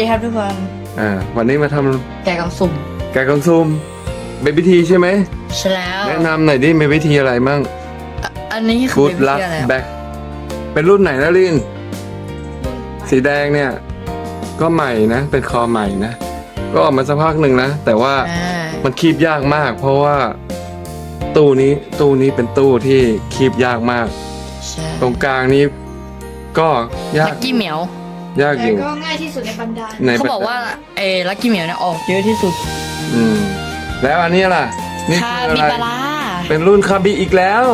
ดีครับทุกคนอ่าวันนี้มาทแกะกล่องสุ่มำแกะกล่องซุ่มเบบี้ทีใช่ไหม ใช่แล้ว แนะนำหน่อยดิเบบี้ทีอะไรมั่งอะอันนี้คือ Good เป็น luck ที่อะไรอะ back เป็นรุ่นไหนนะลินสีแดงเนี่ย ก็ใหม่นะ เป็นคอใหม่นะ ก็ออกมาสักพักหนึ่งนะ แต่ว่าอ่ามันคีบยากมาก เพราะว่า ตู้นี้ตู้นี้เป็นตู้ที่คีบยากมาก ใช่ตรงกลางนี้ก็ยาลักก กี้เหมียว ยากอแต่ยู่ ก็ง่ายที่สุดในบรรดาในเขาบอกว่าเอลักกี้เหมียวเนี่ยออกเยอะที่สุดอืมแล้วอันนี้ล่ะนี่คาคือบิอะไร บาร่าเป็นรุ่นคาบิอีกแล้ว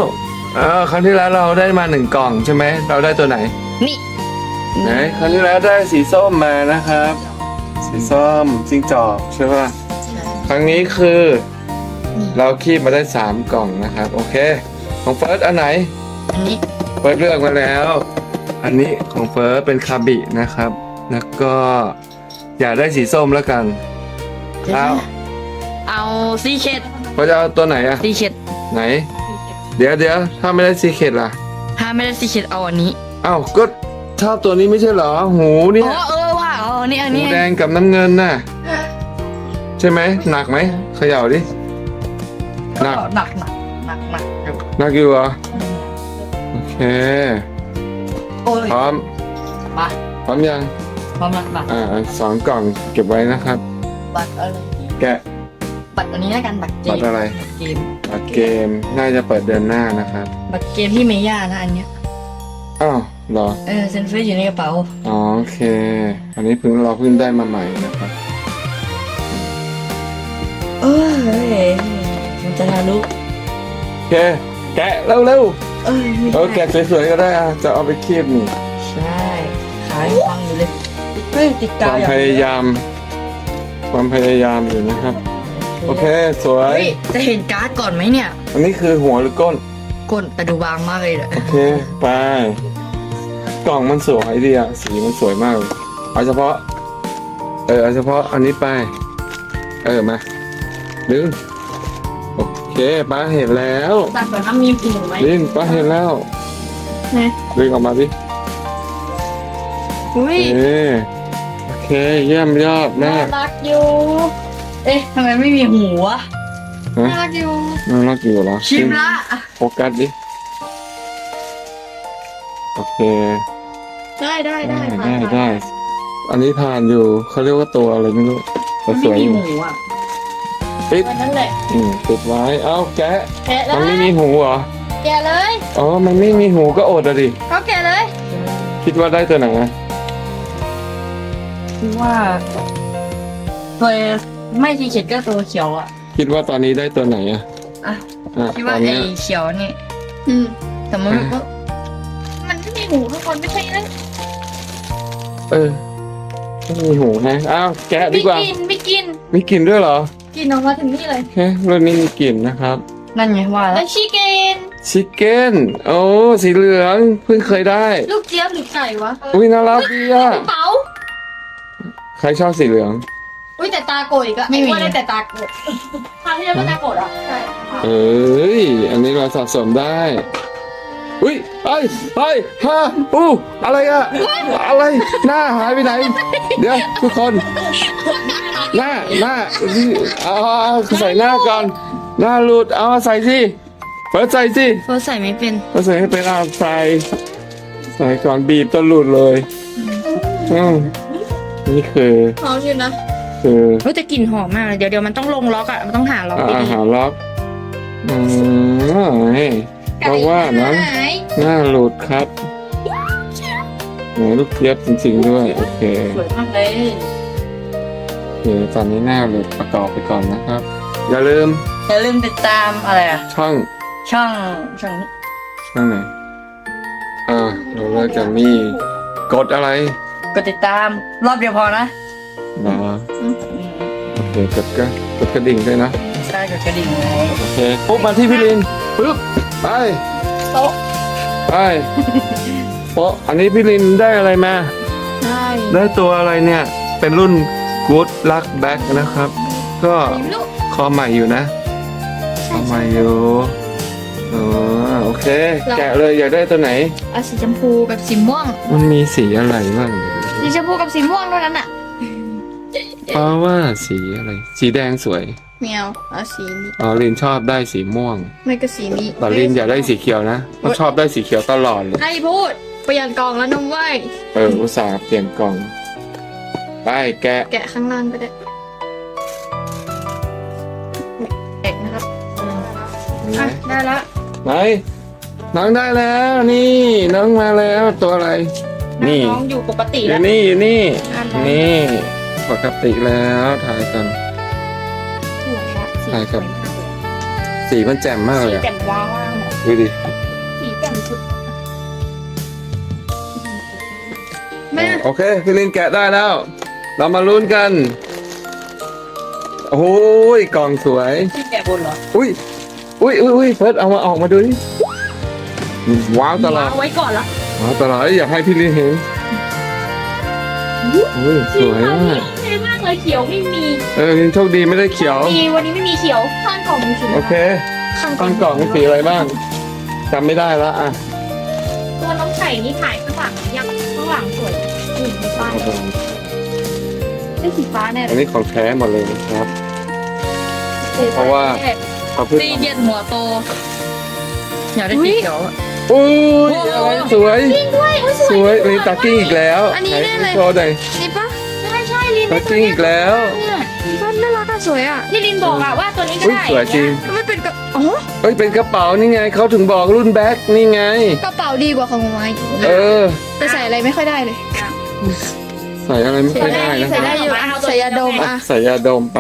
เออครั้งที่แล้วเราได้มาหนึ่งกล่องใช่ไหมเราได้ตัวไหนนี่ไหนครั้งที่แล้วได้สีส้มมานะครับ สีส้มจิงจอกใช่ป่ะครั้งนี้คือ เราคีบมาได้สามกล่องนะครับ โอเค ของเฟิร์สอันไหนอันนี้เฟิร์สเลือกมาแล้ว อันนี้ของเฟิร์สเป็นคาบินะครับ แล้วก็อยากได้สีส้มแล้วกันเอาเอาซีเคดเฟิร์สจะเอาตัวไหนอะซีเคดไหน เดี๋ยวเดี๋ยวถ้าไม่ได้ซีเคดล่ะ ถ้าไม่ได้ซีเคดเอาอันนี้อ้าวก็ชอบตัวนี้ไม่ใช่เหรอ หูเนี่อ๋ยอเออว่ะอ๋อนี่อันหูนี้แดงกับน้ำเงินน่ะ ใช่ไหมหนักไหมเขย่าดิหนักหนักหนักหนักหนักหนักอยู่เหรอโอเคโอ้ยพร้อมมาพร้อมยังพร้อมแล้วบัตรอ่าสองกล่องเก็บไว้นะครับ บัตรอะไรแกะบัตรอันนี้แล้วกันบัตรเกบัมตรอะไรเกมบัตรเกมน่าจะเปิดเดือนหน้านะครับบัตรเกมที่เมย่านะอันเนี้ยอ้าวเหรอเออเซนเฟซอยู่ในกระเป๋าอ๋อโอเค อันนี้เพิ่งเราเพิ่งได้มาใหม่นะครับเออเฮ้ยมันจะทะลุโอเคแกะเร็วเร็ว เอ้ยไม่ๆเออแกะสวยๆก็ได้อะจะเอาไปคีบนี่ใช่ขายฟังอยู่เลยเฮ้ยติดคกาววามอย่างพยายาม ความพยายามอยู่นะครับ โอเคสวย เฮ้ยจะเห็นการ์ดก่อนไหมเนี่ยอันนี้คือหัวหรือก้นก้นแต่ดูบางมากเลยอะโอเค ไป กล่องมันสวยดีอะสีมันสวยมากเลยเอาเฉพาะ เออเอาเฉพาะอันนี้ไป เออมาดึงโอ เคป้าเห็นแล้วตัดก่อนถ้ามีหูไหมดึงป้าเห็นแล้วนะดึงออกมาดิอุ้ยเออโอเคเยี่ยมยอดมาน่ากรักอยู่ เอ๊ะทำไมไม่มีหูวะฮะน่ารักอยู่น่ารักอยู่เหรอชิมละโฟกัสดิโอเค ได้ได้ได้ได้ได้ได้อันนี้ผ่านอยู่เขาเรียกว่าตัวอะไรไม่รู้แต่สไม่วยมีอยู่หูอะ ปิดวันนั้นแหละอืมปิดไว้ เอ้าแกะแกะเลมันไม่ยมีหูเหรอ แกะเลยอ๋อ มันไม่มีหูก็อดอะดิ เขาแกะเลย คิดว่าได้ตัวไหนอะคือว่าตัวไม่ทีเข็ดก็ตัวเขียวอะ คิดว่าตอนนี้ได้ตัวไหนอะอะ อะคิดตว่าอนไอ้เนี้ยเขียวนี่อืมแต่มันอะก็มันไม่มีหูทุกคนไม่ใช่นะเออไม่มีหูแฮะอ้าวแกะดีไม่กว่า กินไม่กินมีกลิ่นด้วยเหรอ กินออกมาถึงนี่เลยโอเครุ่นนี้มีกลิ่นนะครับ นั่นไงว่าแล้แล้ววชิเกนชิคเก้น โอ้ สีเหลือง เพิ่งเคยได้ ลูกเจี๊ยบหรือไก่วะอุ้ยน่ารักดีอะกระเป๋าใครชอบสีเหลือง อุ้ยแต่ตาโกรธอีกอะไอ้ว่าได้แต่ตาโกรธคราวที่แล้วก็ตาโกรธอะใช่เอ้ย อันนี้เราสะสมได้ อุ้ยเฮ้ยเฮ้ยฮะอู้อะไรอะอะไร หน้าหายไปไหน เดี๋ยวทุกคน หน้าหน้าเอาเอาเอาใส่หน้าก่อน หน้าหลุดเอามาใส่สิเปิดใส่สิเพราะใส่ไม่เป็น เปิดใส่ให้เป็นเอาใส่ใส่ก่อนบีบจนหลุดเลยอืมนี่คือหอมอยู่นะคือเฮ้ยแต่กลิ่นหอมมากเลยเดี๋ยวเดี๋ยวมันต้องลงล็อกอะ มันต้องหาล็อกอาดีอาหารล็อกอืมเพราะว่านั้นหายหน้าหลุดครับโหลูกเทียบจริงๆด้วย โอเค ๆสวยมากเลย โอเคตอนนี้หน้าหลุดประกอบไปก่อนนะครับ อย่าลืม อย่าลืมติดตามอะไรอะ ช่อง ช่องช่องนี้ช่องไหน อ่าเราเลิกจากนี่กดอะไรกดติดตามรอบเดียวพอนะรอโอเคกดก็กดกระดิ่งด้วยนะ ใช่กดกระดิ่งไว้โอเคปุ๊บมาที่พี่ลินปุ๊บไปโต๊ะไปโป๊ะอันนี้พี่ลินได้อะไรมา ใช่ได้ตัวอะไรเนี่ย เป็นรุ่น Good Luck Back นะครับ ก็มีลูกคอใหม่อยู่นะคอใหม่อยู่อ๋อโอเค แกะเลยอยากได้ตัวไหนเอาสีชมพูกับสีม่วง มันมีสีอะไรบ้างสีชมพูกับสีม่วงเท่านั้นอะป้าว่าสีอะไร สีแดงสวยแมวเอาสีนี้อ๋อลินชอบได้สีม่วง ไม่ก็สีนี้แต่ลินอยากได้สีเขียวนะเขาชอบได้สีเขียวตลอดเลยให้พูดเปลี่ยนกล่องแล้วน้องไว้ยเอออุตส่าห์เปลี่ยนกล่อง ไปแกะแกะข้างล่างก็ได้เด็กนะครับอะได้ละไหนน้องได้แล้วนี่ น้องมาแล้วตัวอะไร นี่น้องอยู่ปกติอแล้ยู่ว นี่อยู่นี่อะไรนี่ ปกติแล้วถ่ายกัน สวยอะสีใช่ครับสวยมากเลยสีมันแจ่มมากเลยสีอะแจ่มว้าวมากเลยดูดิสีแจ่มสุดแม่โอเคพี่ลินแกะได้แล้ว เรามาลุ้นกัน โอ้ยกล่องสวย ที่แกะบนเหรออุ้ย อุ้ยอุ้ยอุ้ยเฟิร์สเอามาออกมาดูดิว้าวตลอด เอาไว้ก่อนละว้าวตลอดเอ้ยอยากให้พี่ลินเห็นอุ้ยสวยมากเท่มากเลยเขียวไม่มีเออลินโชคดีไม่ได้เขียว มีวันนี้ไม่มีเขียว ข้างกล่องมีสีโอเคข้างกล่ข้าองงกล่องมีสีอะไรบ้างจำไม่ได้แล้วอะตัวน้องไข่นี่ถ่ายข้างหลังยังข้างหลังสวยอืมฟ้าได้สีฟ้าแน่อันนี้ของแท้หมดเลยนะครับ เพราะว่าเขาเพิ่งตีเย็นหัวโตอยากได้สีเขียวอะอุ้ยอะไรสวยสวยลินตากิ้งอีกแล้วอันนี้แน่เลยไหโชว์หน่อยนี่ปะใช่ใช่ลินตากิ้งอีกแล้วเนี่ยก็น่ารักอะสวยอะนี่ลินบอกอะว่าตัวนี้ก็อุ้ยได้สวยจริงมันเป็นกระอ๋อเอ้ยเป็นกระเป๋านี่ไงเขาถึงบอกรุ่นแบ็คนี่ไง กระเป๋าดีกว่าของไม้เออแต่ใส่อะไรไม่ค่อยได้เลย ใส่อะไรไม่ค่อยได้นะใส่ได้อยู่ใส่ยาดมอะใส่ยาดมไป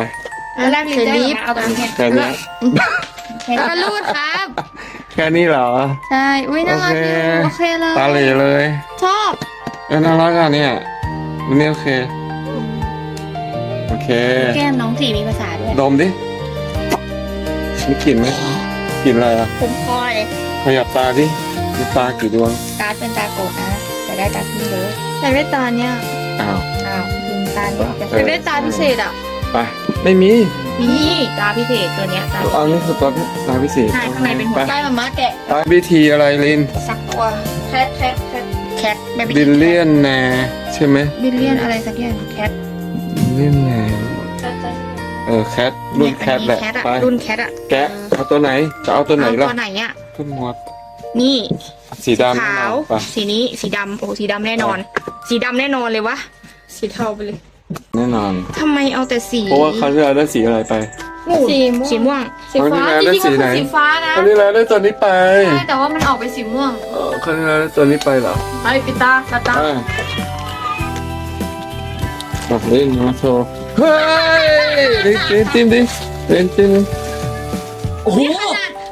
แรกลินลิฟเอาตัวนี้แค่นี้แล้วก็รูดครับ แค่นี้เหรอ ใช่อุ้ยน่ารักอยู่โอเคโอเคเลยตาเหลเลย ชอบเออน่ารักอะเนี่ยอันนี้โอเค โอเค แก้มน้องสีมีภาษาด้วย ดมดิมีกลิ่นไหมกลิ่นอะไรอะผมคอยขยับตาดิมีตากี่ดวงการ์ดเป็นตาโกดนะแต่ได้ตาที่เลยแต่ได้ตาเนี้ย อ้าว อ้าวยิงตาเนี่ยเออแต่ได้ตาพิเศษอะ ไป ไม่มี นี่ตาพิเศษตัวเนี้ยตาอันนี้คือตอนตาพิเศษใช่ข้างในเป็นหัวไปใต้มาม่าแกะตาพิธีอะไรลินสักตัวแคทแคทแคทแคทไม่บิลเลียนแนใช่ไหมบิลเลียนอะไรสักอย่างแคทบิลเลียนแนเออแคทรุ่นแคทแหละแคทอะไป รุ่นแคทอะแกะเอาตัวไหน จะเอาตัวไหนเอาล่ะตัวไหนอะ ขึ้นหมด นี่สีดำแน่ขานอวนไปสีนี้ สีดำโอ้สีดำแน่นอน สีดำแน่นอนเลยวะ สีเทาไปเลยแน่นอน ทำไมเอาแต่สีเพราะว่าคราวที่เราได้สีอะไรไปสีม่วง สีม่วง สีฟ้าคราวที่แล้วได้สีไหนจริงๆมันคือสีฟ้านะคราวที่เราได้ตัวนี้ไปใช่แต่ว่ามันออกไปสีม่วงเออคราวที่เราได้ตัวนี้ไปเหรอไปปิดตาตาตาอ่าบอกเล่นมาโชว์เฮ้ยเล่นเล่นจิ้มดิเล่นจิ้มดิโอ้โห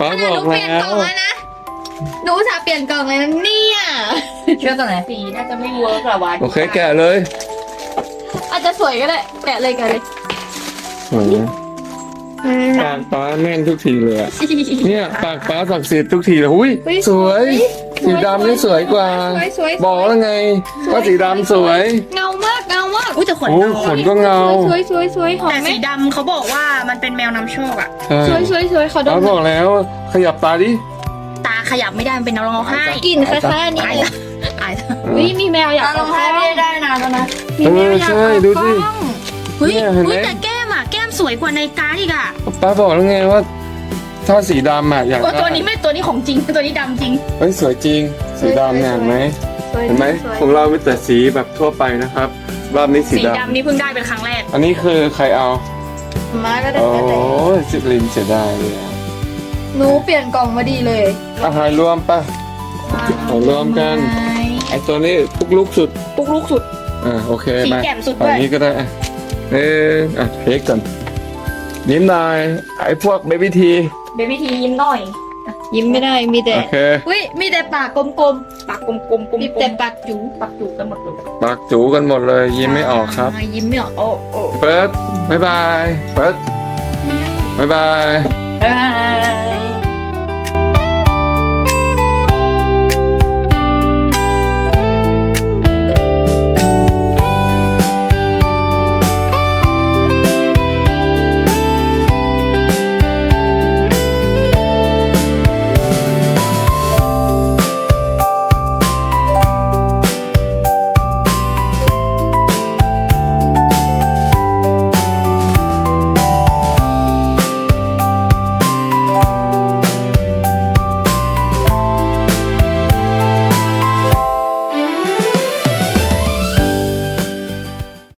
ป้าบอกเปแล้ลี่ยนกล่องว แล้วนะ หนูอุตสาห์เปลี่ยนกล่องเลยนะเนี่ยเชื่อตัวไหนสีน่าจะไม่เวิร์กหรอวะโอเคแกะเลยอาจจะสวยก็ได้แกะเลยแกะเลยโอ้โหปากป้าแน่นทุกทีเลยอะเนี่ยปากป้าศักดิ์สิทธิ์ทุกทีเลยหุ้ยสวย สีดำนี่สวยกว่า สวยสวยบอกแล้วไงว่าสีดำสวย เงามากเงามากอุ้ยแต่ขนโอ้ขนก็เงาสวยสวยสวยหอมแต่ไหมสีดำเขาบอกว่ามันเป็นแมวนำโชคอะใช่สวยสวยสวยขอดป้ามบอกแล้ว ขยับตาดิตา ขยับไม่ได้มันเป็นน้ำร้องไห้กลิ่นคล้ายๆอันนี้ตายเลยละตายละอุ้ยมีแมวอยากตาร้องไห้ไม่ได้นานแล้วนะมีแมวอยากเออใช่ดูสิกล้องเฮ้ยเนี่ยเห็นไหม เฮ้ยแต่แก้มอะแก้มสวยกว่าในการ์ดอีกอะป้าบอกแล้วไงว่า ถ้าสีดำอะอยากโอ้ได้ตัวนี้ไม่ตัวนี้ของจริงตัวนี้ดำจริง เฮ้ยสวยจริง สีดำเนี่ยเห็นไหมสวยเห็นไหมสวยของเราไม่แต่สีแบบทั่วไปนะครับรอบนี้สีสีดำดำนี่เพิ่งได้เป็นครั้งแรก อันนี้คือใครเอามาก็ได้โอ้แต่ยสิลินเสียดายเลยอะ หนูเปลี่ยนกล่องมาดีเลยอาหารรวมปะ เอารวมกันไอตัวนี้ปุกลุกสุด ปุกลุกสุด อ่าโอเคสีมาแจ่มสุดฝั่ด้งวยนี้ก็ได้อะเอออะเค้กก่อนยิ้มหน่อยไอพวกเบบี้ทีเบบี้ทียิ้มหน่อย ยิ้มไม่ได้มีแต่โอเค อุ้ยมีแต่ปากกลมปากกลมๆกลมๆมีแต่ปากจูปากจุกกันหมดเลยปากจูกันหมดเลยยิ้มไม่ออกครับายิ้มไม่ออกโอ้โอ้เฟิร์สบายบายเฟิร์สบายบายบ๊ายบาย